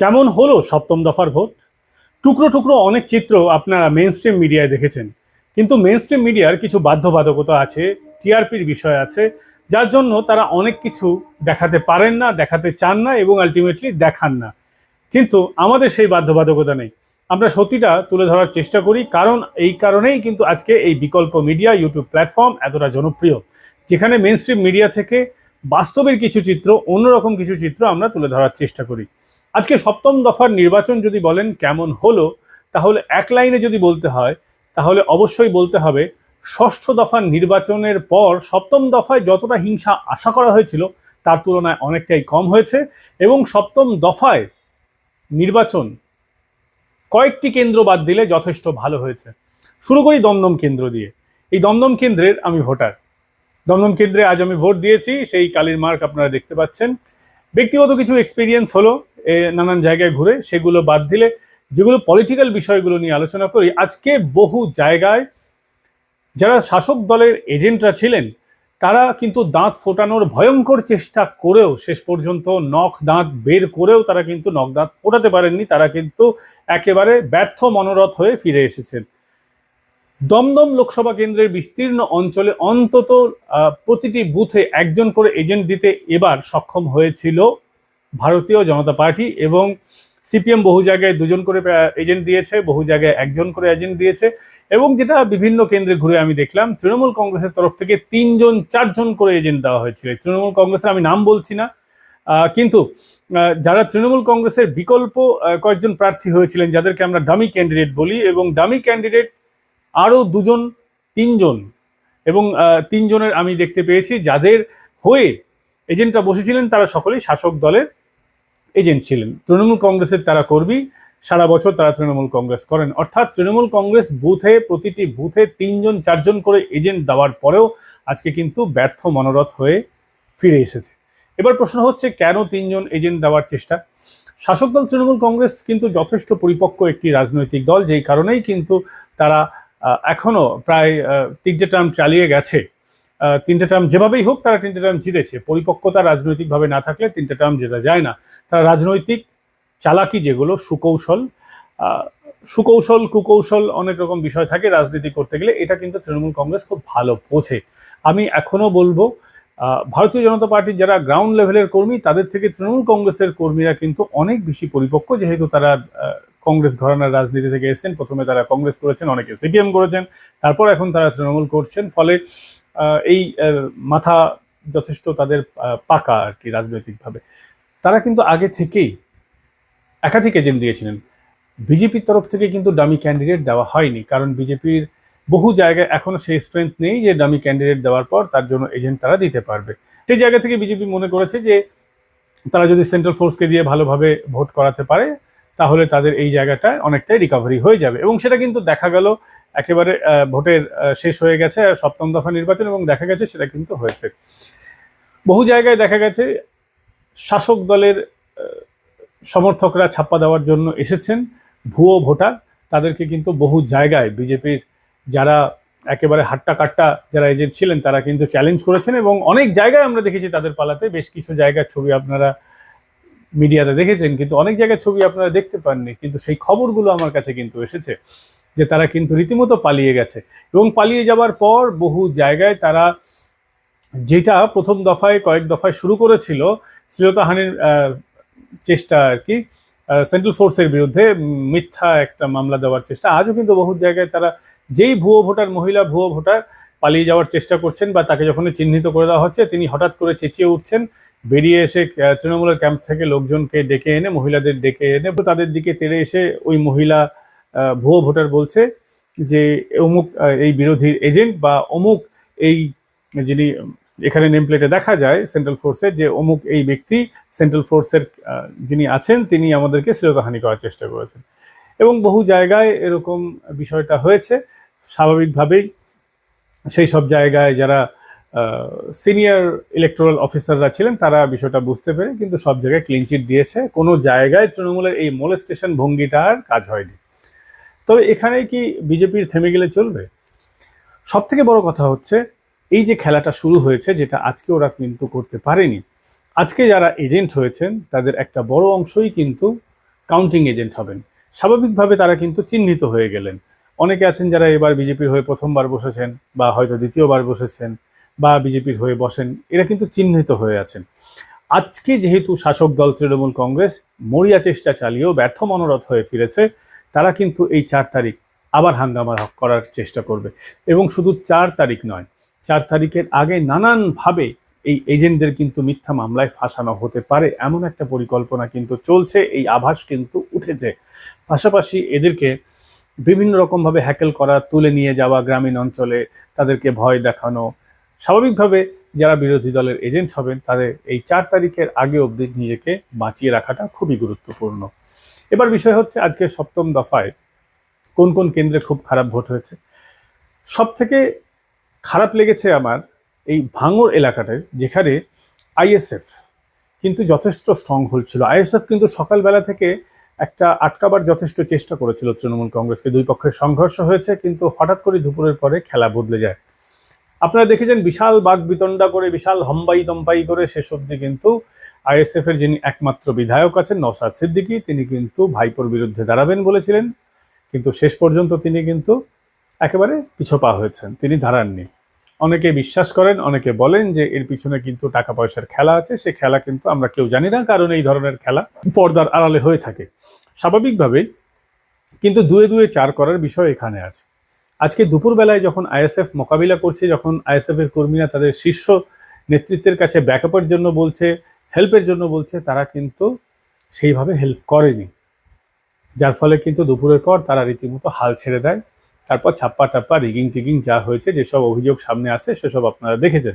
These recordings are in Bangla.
কেমন হলো সপ্তম দফার ভোট? টুকরো টুকরো অনেক চিত্র আপনারা মেন স্ট্রিম মিডিয়ায় দেখেছেন। কিন্তু মেন স্ট্রিম মিডিয়ার কিছু বাধ্যবাধকতা আছে টিআরপির বিষয় আছে, যার জন্য তারা অনেক কিছু দেখাতে পারেন না, দেখাতে চান না এবং আলটিমেটলি দেখান না। কিন্তু আমাদের সেই বাধ্যবাধকতা নেই। আমরা সত্যিটা তুলে ধরার চেষ্টা করি, কারণ এই কারণেই কিন্তু আজকে এই বিকল্প মিডিয়া ইউটিউব প্ল্যাটফর্ম এতটা জনপ্রিয়, যেখানে মেন মিডিয়া থেকে বাস্তবের কিছু চিত্র, অন্যরকম কিছু চিত্র আমরা তুলে ধরার চেষ্টা করি। আজকে সপ্তম দফার নির্বাচন যদি বলেন কেমন হলো, তাহলে এক লাইনে যদি বলতে হয়, তাহলে অবশ্যই বলতে হবে, ষষ্ঠ দফার নির্বাচনের পর সপ্তম দফায় যতটা হিংসা আশা করা হয়েছিল, তার তুলনায় অনেকটাই কম হয়েছে এবং সপ্তম দফায় নির্বাচন কয়েকটি কেন্দ্র বাদ দিলে যথেষ্ট ভালো হয়েছে। শুরু করি দমদম কেন্দ্র দিয়ে। এই দমদম কেন্দ্রের আমি ভোটার। দমদম কেন্দ্রে আজ আমি ভোট দিয়েছি, সেই কালির মার্ক আপনারা দেখতে পাচ্ছেন। ব্যক্তিগত কিছু এক্সপিরিয়েন্স হলো নানান জায়গায় ঘুরে সেগুলো বাদ দিলে যেগুলো পলিটিক্যাল বিষয়গুলো নিয়ে আলোচনা করি, আজকে বহু জায়গায় যারা শাসক দলের এজেন্টরা ছিলেন, তারা কিন্তু দাঁত ফোটানোর ভয়ঙ্কর চেষ্টা করেও শেষ পর্যন্ত নখ দাঁত বের করেও তারা কিন্তু নখ দাঁত ফোটাতে পারেননি, তারা কিন্তু একেবারে ব্যর্থ মনোরথ হয়ে ফিরে এসেছেন। দমদম লোকসভা কেন্দ্রের বিস্তীর্ণ অঞ্চলে অন্তত প্রতিটি বুথে একজন করে এজেন্ট দিতে এবার সক্ষম হয়েছিল ভারতীয় জনতা পার্টি এবং সিপিএম বহু জায়গায় দুজন করে এজেন্ট দিয়েছে, বহু জায়গায় একজন করে এজেন্ট দিয়েছে এবং যেটা বিভিন্ন কেন্দ্রে ঘুরে আমি দেখলাম, তৃণমূল কংগ্রেসের তরফ থেকে তিনজন, চারজন করে এজেন্ট দেওয়া হয়েছিল। তৃণমূল কংগ্রেসের আমি নাম বলছি না কিন্তু যারা তৃণমূল কংগ্রেসের বিকল্প কয়েকজন প্রার্থী হয়েছিলেন, যাদেরকে আমরা ডামি ক্যান্ডিডেট বলি এবং ডামি ক্যান্ডিডেট আরও দুজন, তিনজন এবং তিনজনের আমি দেখতে পেয়েছি, যাদের হয়ে এজেন্টরা বসেছিলেন, তারা সকলেই শাসক দলের এজেন্ট ছিলেন। তৃণমূল কংগ্রেসের তারা কর্মী সারা বছর তারা তৃণমূল কংগ্রেস করেন। অর্থাৎ তৃণমূল কংগ্রেস বুথে প্রতিটি বুথে তিনজন চারজন করে এজেন্ট দেওয়ার পরেও আজকে কিন্তু ব্যর্থ মনোরথ হয়ে ফিরে এসেছে। এবার প্রশ্ন হচ্ছে কেন তিনজন এজেন্ট দেওয়ার চেষ্টা? শাসক দল তৃণমূল কংগ্রেস কিন্তু যথেষ্ট পরিপক্ক একটি রাজনৈতিক দল যেই কারণেই কিন্তু তারা আহ, এখনও প্রায় তিনটে টার্ম চালিয়ে গেছে। তিনটে টার্ম যেভাবেই হোক তারা তিনটে টার্ম জিতেছে। পরিপক্কতা রাজনৈতিকভাবে না থাকলে তিনটে টার্ম জেতা যায় না। তারা রাজনৈতিক চালাকি যেগুলো, সুকৌশল সুকৌশল, কুকৌশল অনেক রকম বিষয় থাকে রাজনীতি করতে গেলে, এটা কিন্তু তৃণমূল কংগ্রেস খুব ভালো বোঝে। আমি এখনও বলব ভারতীয় জনতা পার্টির যারা গ্রাউন্ড লেভেলের কর্মী, তাদের থেকে তৃণমূল কংগ্রেসের কর্মীরা কিন্তু অনেক বেশি পরিপক্ক। যেহেতু তারা কংগ্রেস ঘরানার রাজনীতি থেকে এসেছেন, প্রথমে তারা কংগ্রেস করেছেন, অনেকে সিপিএম করেছেন, তারপর এখন তারা তৃণমূল করছেন। ফলে এই মাথা যথেষ্ট তাদের পাকা আর কি রাজনৈতিকভাবে। তারা কিন্তু আগে থেকেই একাধিক এজেন্ট দিয়েছিলেন। বিজেপির তরফ থেকে কিন্তু ডামি ক্যান্ডিডেট দেওয়া হয়নি, কারণ বিজেপির বহু জায়গায় এখনও সেই স্ট্রেংথ নেই যে ডামি ক্যান্ডিডেট দেওয়ার পর তার জন্য এজেন্ট তারা দিতে পারবে। সেই জায়গা থেকে বিজেপি মনে করেছে যে তারা যদি সেন্ট্রাল ফোর্সকে দিয়ে ভালোভাবে ভোট করাতে পারে তাহলে তাদের এই জায়গাটা অনেকটাই রিকভারি হয়ে যাবে। এবং সেটা কিন্তু দেখা গেল, একেবারে ভোটের শেষ হয়ে গেছে, সপ্তম দফা নির্বাচন এবং দেখা গেছে সেটা কিন্তু হয়েছে। বহু জায়গায় দেখা গেছে, শাসক দলের সমর্থকরা ছাপ্পা দেওয়ার জন্য এসেছেন, ভুয়ো ভোটার। তাদেরকে কিন্তু বহু জায়গায় বিজেপির যারা একেবারে হাট্টা কাট্টা যারা এজেন্ট ছিলেন, তারা কিন্তু চ্যালেঞ্জ করেছেন এবং অনেক জায়গায় আমরা দেখেছি তাদের পালাতে। বেশ কিছু জায়গার ছবি আপনারা মিডিয়াতে দেখেছেন, কিন্তু অনেক জায়গায় ছবি আপনারা দেখতে পাননি। কিন্তু সেই খবরগুলো আমার কাছে কিন্তু এসেছে যে তারা কিন্তু রীতিমতো পালিয়ে গেছে। এবং পালিয়ে যাওয়ার পর বহু জায়গায় তারা যেটা প্রথম দফায়, কয়েক দফায় শুরু করেছিল শ্লীলতাহানির চেষ্টা আর কি সেন্ট্রাল ফোর্সের বিরুদ্ধে মিথ্যা একটা মামলা দেওয়ার চেষ্টা। আজও কিন্তু বহু জায়গায় তারা যেই ভুয়ো ভোটার, মহিলা ভুয়ো ভোটার পালিয়ে যাওয়ার চেষ্টা করছেন বা তাকে যখন চিহ্নিত করে দেওয়া হচ্ছে, তিনি হঠাৎ করে চেঁচিয়ে উঠছেন বেরিয়ে এসে তৃণমূলের ক্যাম্প থেকে লোকজনকে ডেকে এনে, মহিলাদের ডেকে এনে তাদের দিকে তেড়ে এসে ওই মহিলা ভুয়ো ভোটার বলছে যে, অমুক এই বিরোধীর এজেন্ট বা অমুক এই যিনি এখানে নেম প্লেটে দেখা যায় সেন্ট্রাল ফোর্সের যে অমুক এই ব্যক্তি সেন্ট্রাল ফোর্সের যিনি আছেন তিনি আমাদেরকে শ্লীলতাহানি করার চেষ্টা করেছেন। এবং বহু জায়গায় এরকম বিষয়টা হয়েছে। স্বাভাবিকভাবেই সেই সব জায়গায় যারা সিনিয়র ইলেকটোরাল অফিসাররা ছিলেন, তারা বিষয়টা বুঝতে পেরে কিন্তু সব জায়গায় ক্লিন চিট দিয়েছে। কোনো জায়গায় তৃণমূলের এই মোলেস্টেশন ভঙ্গিটা আর কাজ হয়নি। তবে এখানে কি বিজেপির থেমে গেলে চলবে? সব থেকে বড় কথা হচ্ছে, এই যে খেলাটা শুরু হয়েছে, যেটা আজকে ওরা কিন্তু করতে পারেনি। আজকে যারা এজেন্ট হয়েছেন, তাদের একটা বড় অংশই কিন্তু কাউন্টিং এজেন্ট হবেন। স্বাভাবিকভাবে তারা কিন্তু চিহ্নিত হয়ে গেলেন। অনেকে আছেন যারা এবার বিজেপির হয়ে প্রথমবার বসেছেন বা হয়তো দ্বিতীয়বার বসেছেন। বা বিজেপির হয়ে বসেন, এরা কিন্তু চিহ্নিত হয়ে আছেন। আজকে যেহেতু শাসক দল তৃণমূল কংগ্রেস মরিয়া চেষ্টা চালিয়েও ব্যর্থ মনোরথ হয়ে ফিরেছে, তারা কিন্তু এই চার তারিখ আবার হাঙ্গামা করার চেষ্টা করবে। এবং শুধু চার তারিখ নয়, চার তারিখের আগে নানানভাবে এই এজেন্টদের কিন্তু মিথ্যা মামলায় ফাঁসানো হতে পারে, এমন একটা পরিকল্পনা কিন্তু চলছে, এই আভাস কিন্তু উঠেছে। পাশাপাশি এদেরকে বিভিন্ন রকমভাবে হ্যাকেল করা, তুলে নিয়ে যাওয়া গ্রামীণ অঞ্চলে তাদেরকে ভয় দেখানো স্বাভাবিকভাবে যারা বিরোধী দলের এজেন্ট হবেন, তাদের এই চার তারিখের আগে অবধি নিজেকে বাঁচিয়ে রাখাটা খুবই গুরুত্বপূর্ণ। এবার বিষয় হচ্ছে, আজকে সপ্তম দফায় কোন কোন কেন্দ্রে খুব খারাপ ভোট হয়েছে? সব থেকে খারাপ লেগেছে আমার এই ভাঙর এলাকাটায়, যেখানে আইএসএফ কিন্তু যথেষ্ট স্ট্রং হোল্ড ছিল। আইএসএফ কিন্তু সকালবেলা থেকে একটা আটকাবার যথেষ্ট চেষ্টা করেছিল তৃণমূল কংগ্রেসকে। দুই পক্ষের সংঘর্ষ হয়েছে, কিন্তু হঠাৎ করে দুপুরের পরে খেলা বদলে যায়। আপনারা দেখেছেন বিশাল বাঘ বিতণ্ডা করে, বিশাল হম্বাই তম্পাই করে শেষ অবধি কিন্তু আইএসএফ এর যিনি একমাত্র বিধায়ক আছেন নওসাদ সিদ্দিকী, তিনি কিন্তু ভাইপোর বিরুদ্ধে দাঁড়াবেন বলেছিলেন। কিন্তু শেষ পর্যন্ত তিনি কিন্তু একেবারে পিছপা হয়েছেন, তিনি দাঁড়াননি। অনেকে বিশ্বাস করেন, অনেকে বলেন যে এর পিছনে কিন্তু টাকা পয়সার খেলা আছে, সে খেলা কিন্তু আমরা কেউ জানি না, কারণ এই ধরনের খেলা পর্দার আড়ালে হয়ে থাকে। স্বাভাবিকভাবেই কিন্তু দুয়ে দুয়ে চার করার বিষয় এখানে আছে। আজকে দুপুরবেলায় যখন আইএসএফ মোকাবিলা করছে, যখন আইএসএফ এর কর্মীরা তাদের শীর্ষ নেতৃত্বের কাছে ব্যাকআপের জন্য বলছে, হেল্পের জন্য বলছে, তারা কিন্তু সেইভাবে হেল্প করেনি। যার ফলে কিন্তু দুপুরের পর তারা রীতিমতো হাল ছেড়ে দেয়। তারপর ছাপ্পা টাপ্পা, রিগিং টিগিং যা হয়েছে, যেসব অভিযোগ সামনে আসে, সেসব আপনারা দেখেছেন।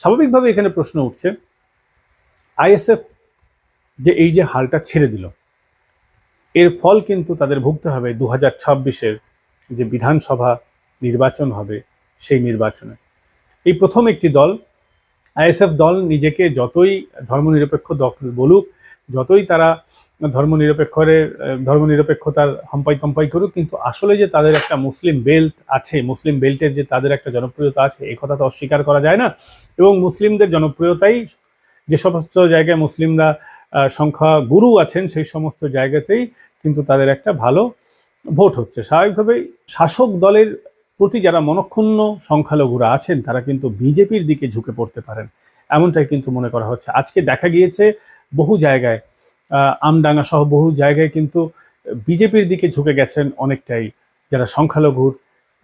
স্বাভাবিকভাবে এখানে প্রশ্ন উঠছে, আইএসএফ যে এই যে হালটা ছেড়ে দিল, এর ফল কিন্তু তাদের ভুগতে হবে দু হাজার ছাব্বিশের যে বিধানসভা নির্বাচন হবে সেই নির্বাচনে। এই প্রথম একটি দল, আইএসএফ দল নিজেকে যতই ধর্মনিরপেক্ষ দল বলুক, যতই তারা ধর্মনিরপেক্ষরে, ধর্মনিরপেক্ষতার হম্পাই তম্পাই করুক, কিন্তু আসলে যে তাদের একটা মুসলিম বেল্ট আছে, মুসলিম বেল্টের যে তাদের একটা জনপ্রিয়তা আছে এই কথা তো অস্বীকার করা যায় না। এবং মুসলিমদের জনপ্রিয়তাই যে সমস্ত জায়গায় মুসলিমরা সংখ্যা গুরু আছেন, সেই সমস্ত জায়গাতেই কিন্তু তাদের একটা ভালো ভোট হচ্ছে। স্বাভাবিকভাবেই শাসক দলের প্রতি যারা মনক্ষুণ্ণ সংখ্যালঘুরা আছেন, তারা কিন্তু বিজেপির দিকে ঝুঁকে পড়তে পারেন। এমনটাই কিন্তু মনে করা হচ্ছে। আজকে দেখা গিয়েছে বহু জায়গায় আমডাঙ্গা সহ বহু জায়গায় কিন্তু বিজেপির দিকে ঝুঁকে গেছেন অনেকটাই। যারা সংখ্যালঘুর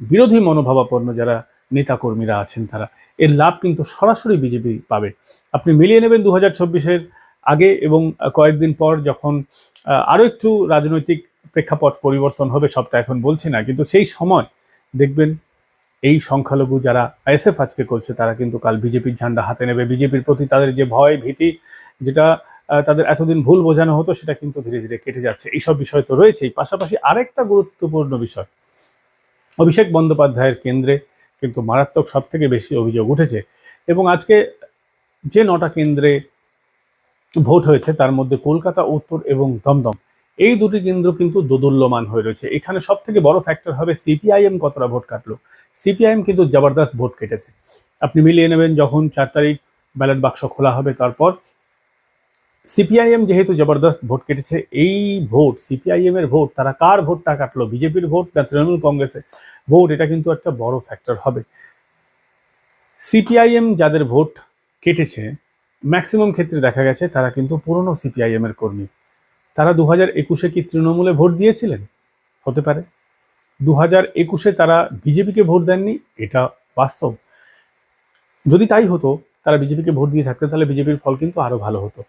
বিরোধী মনোভাবাপন্ন, যারা নেতাকর্মীরা আছেন তারা, এর লাভ কিন্তু সরাসরি বিজেপি পাবে। আপনি মিলিয়ে নেবেন দু হাজার আগে এবং কয়েকদিন পর যখন আরও একটু রাজনৈতিক প্রেক্ষাপট পরিবর্তন হবে সবটা এখন বলছি না, কিন্তু সেই সময় দেখবেন এই সংখ্যালঘু যারা আইএসএফ আজকে করছে, তারা কিন্তু কাল বিজেপির ঝান্ডা হাতে নেবে। বিজেপির প্রতি তাদের যে ভয় ভীতি, যেটা তাদের এতদিন ভুল বোঝানো হতো, সেটা কিন্তু ধীরে ধীরে কেটে যাচ্ছে। এইসব বিষয় তো রয়েছেই। পাশাপাশি আরেকটা গুরুত্বপূর্ণ বিষয়, অভিষেক বন্দ্যোপাধ্যায়ের কেন্দ্রে কিন্তু মারাত্মক সব থেকে বেশি অভিযোগ উঠেছে এবং আজকে যে নটা কেন্দ্রে ভোট হয়েছে, তার মধ্যে কলকাতা, উত্তর এবং দমদম। এই দুটি কেন্দ্র কিন্তু দোদুল্যমান হয়ে রয়েছে। এখানে সব থেকে বড় ফ্যাক্টর হবে সিপিআইএম কতটা ভোট কাটলো। সিপিআইএম কিন্তু জবরদস্ত ভোট কেটেছে। আপনি মিলিয়ে নেবেন যখন চার তারিখ ব্যালট বাক্স খোলা হবে তারপর। সিপিআইএম যেহেতু জবরদস্ত ভোট কেটেছে, এই ভোট সিপিআইএম এর ভোট, তারা কার ভোটটা কাটলো? বিজেপির ভোট না তৃণমূল কংগ্রেসের? ভোট এটা কিন্তু একটা বড় ফ্যাক্টর হবে। সিপিআইএম যাদের ভোট কেটেছে ম্যাক্সিমাম ক্ষেত্রে দেখা গেছে তারা কিন্তু পুরনো সিপিআইএম এর কর্মী। তারা দু হাজার একুশে কি তৃণমূলে ভোট দিয়েছিলেন? হতে পারে। দু হাজার একুশে তারা বিজেপিকে ভোট দেননি, এটা বাস্তব। যদি তাই হতো, তারা বিজেপিকে ভোট দিয়ে থাকতেন, তাহলে বিজেপির ফল কিন্তু আরও ভালো হতো।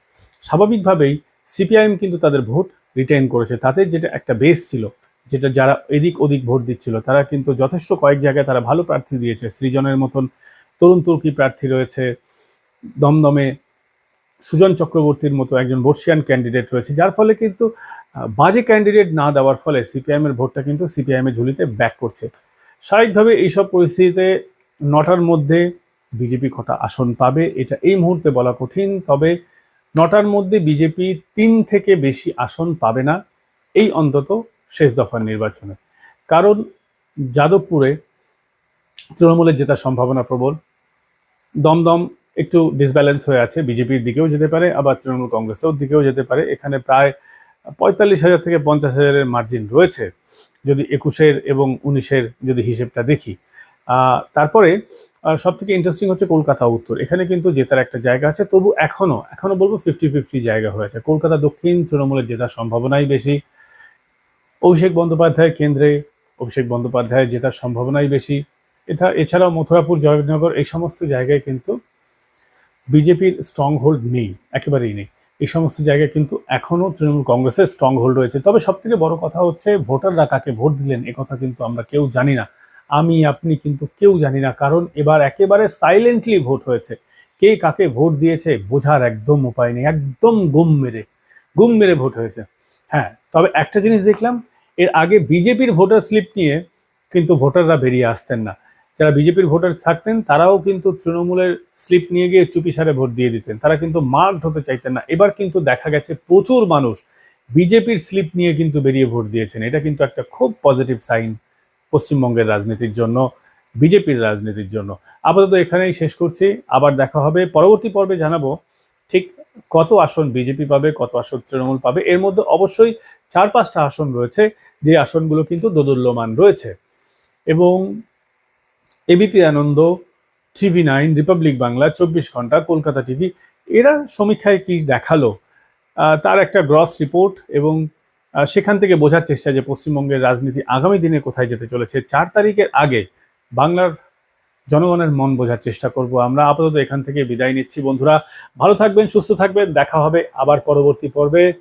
স্বাভাবিকভাবেই সিপিআইএম কিন্তু তাদের ভোট রিটেইন করেছে। তাদের যেটা একটা বেস ছিল, যেটা যারা এদিক ওদিক ভোট দিচ্ছিল, তারা কিন্তু যথেষ্ট কয়েক জায়গায় তারা ভালো প্রার্থী দিয়েছে। সৃজনের মতন তরুণ তুর্কি প্রার্থী রয়েছে, দমদমে সুজন চক্রবর্তীর মতো একজন বর্ষিয়ান ক্যান্ডিডেট রয়েছে, যার ফলে কিন্তু বাজে ক্যান্ডিডেট না দেওয়ার ফলে সিপিআইএম এর ভোটটা কিন্তু সিপিআইএম এর ঝুলিতে ব্যাক করছে। স্বাভাবিকভাবে এইসব পরিস্থিতিতে নটার মধ্যে বিজেপি কটা আসন পাবে, এটা এই মুহূর্তে বলা কঠিন, তবে নটার মধ্যে বিজেপি তিন থেকে বেশি আসন পাবে না, এই অন্তত শেষ দফার নির্বাচনে। কারণ যাদবপুরে তৃণমূলের জেতার সম্ভাবনা প্রবল, দমদম একটু ডিসব্যালেন্স হয়ে আছে, বিজেপির দিকেও যেতে পারে, আবার তৃণমূল কংগ্রেসের দিকেও যেতে পারে। এখানে প্রায় পঁয়তাল্লিশ হাজার থেকে পঞ্চাশ হাজারের মার্জিন রয়েছে। যদি একুশের এবং উনিশের যদি হিসেবটা দেখি। তারপরে সব থেকে ইন্টারেস্টিং হচ্ছে কলকাতা উত্তর। এখানে কিন্তু জেতার একটা জায়গা আছে, তবু এখনও এখনও বলব ফিফটি ফিফটি জায়গা হয়েছে কলকাতা দক্ষিণ তৃণমূলের জেতার সম্ভাবনাই বেশি। অভিষেক বন্দ্যোপাধ্যায়ের কেন্দ্রে অভিষেক বন্দ্যোপাধ্যায়ের জেতার সম্ভাবনাই বেশি। এটা, এছাড়াও মথুরাপুর, জয়নগর, এই সমস্ত জায়গায় কিন্তু বিজেপির স্ট্রং হোল্ড নেই, একেবারেই নেই। এই সমস্ত জায়গায় কিন্তু এখনও তৃণমূল কংগ্রেসের স্ট্রং হোল্ড রয়েছে। তবে সব থেকে বড় কথা হচ্ছে, ভোটাররা কাকে ভোট দিলেন এ কথা কিন্তু আমরা কেউ জানি না। আমি, আপনি কিন্তু কেউ জানি না, কারণ এবার একেবারে সাইলেন্টলি ভোট হয়েছে। কে কাকে ভোট দিয়েছে বোঝার একদম উপায় নেই, একদম গুম মেরে গুম মেরে ভোট হয়েছে। হ্যাঁ তবে একটা জিনিস দেখলাম, এর আগে বিজেপির ভোটার স্লিপ নিয়ে কিন্তু ভোটাররা বেরিয়ে আসতেন না। যারা বিজেপির ভোটার থাকতেন, তারাও কিন্তু তৃণমূলের স্লিপ নিয়ে গিয়ে চুপিসারে ভোট দিয়ে দিতেন। তারা কিন্তু মার্কড হতে চাইতেন না। এবার কিন্তু দেখা গেছে প্রচুর মানুষ বিজেপির স্লিপ নিয়ে কিন্তু বেরিয়ে ভোট দিয়েছেন। এটা কিন্তু একটা খুব পজিটিভ সাইন পশ্চিমবঙ্গের রাজনীতির জন্য, বিজেপির রাজনীতির জন্য। আপাতত এখানেই শেষ করছি। আবার দেখা হবে। পরবর্তী পর্বে জানাব ঠিক কত আসন বিজেপি পাবে, কত আসন তৃণমূল পাবে। এর মধ্যে অবশ্যই চার পাঁচটা আসন রয়েছে। যে আসনগুলো কিন্তু দোদুল্যমান রয়েছে। এবং ABP Ananda TV nine republic Bangla চব্বিশ ঘণ্টা, কলকাতা টিভি এরা সমীক্ষায় কি দেখাল? তার একটা গ্রস রিপোর্ট এবং সেখান থেকে বোঝার চেষ্টা যে পশ্চিমবঙ্গের রাজনীতি আগামী দিনে কোথায় যেতে চলেছে। চার তারিখের আগে বাংলার জনগণের মন বোঝার চেষ্টা করব আমরা। আপাতত এখান থেকে বিদায় নিচ্ছি বন্ধুরা। ভালো থাকবেন, সুস্থ থাকবেন। দেখা হবে আবার পরবর্তী পর্বে।